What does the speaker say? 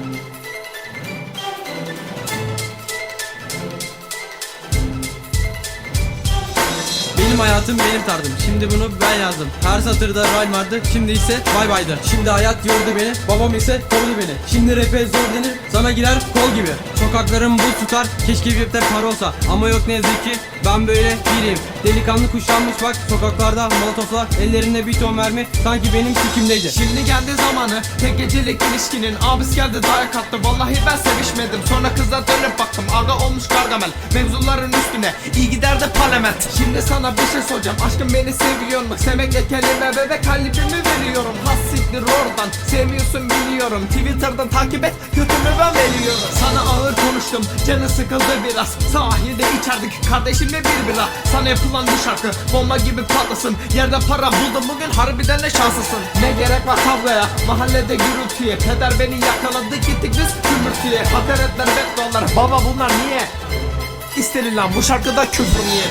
thank you hayatım benim tarzım. Şimdi bunu ben yazdım. Her satırda rhyme vardı Şimdi ise bay baydı Şimdi hayat yordu beni. Babam ise kovdu beni. Şimdi rap'e zor denir. Sana girer kol gibi. Sokaklarım buz tutar. Keşke bir de para olsa. Ama yok ne yazık ki Ben böyle biriyim. Delikanlı kuşanmış bak. Sokaklarda molotoflar Ellerinde bir ton mermi. Sanki benim sikimdeydi. Şimdi geldi zamanı. Tek gecelik ilişkinin. Abis geldi dayak attı. Vallahi ben sevişmedim. Sonra kıza dönüp baktım. Aga olmuş gargamel. Mevzuların üstüne. İyi gider de parlament. Şimdi sana bir şey soracağım. Aşkım beni seviyor mu Sevmekle kelime bebek kalbimi veriyorum. Has siktir oradan. Sevmiyorsun biliyorum. Twitter'dan takip et. Götümü ben veriyorum. Sana ağır konuştum. Canı sıkıldı biraz. Sahilde içerdik. Kardeşimle bir bira. Sana yapılan bu şarkı bomba gibi patlasın. Yerde para buldum. Bugün harbiden de şanslısın. Ne gerek var kavgaya mahallede gürültüye. Peder beni yakaladı. Gittik biz kümürtüye. Hakaretler beddollar baba bunlar niye? İstenilen bu şarkıda küfür niye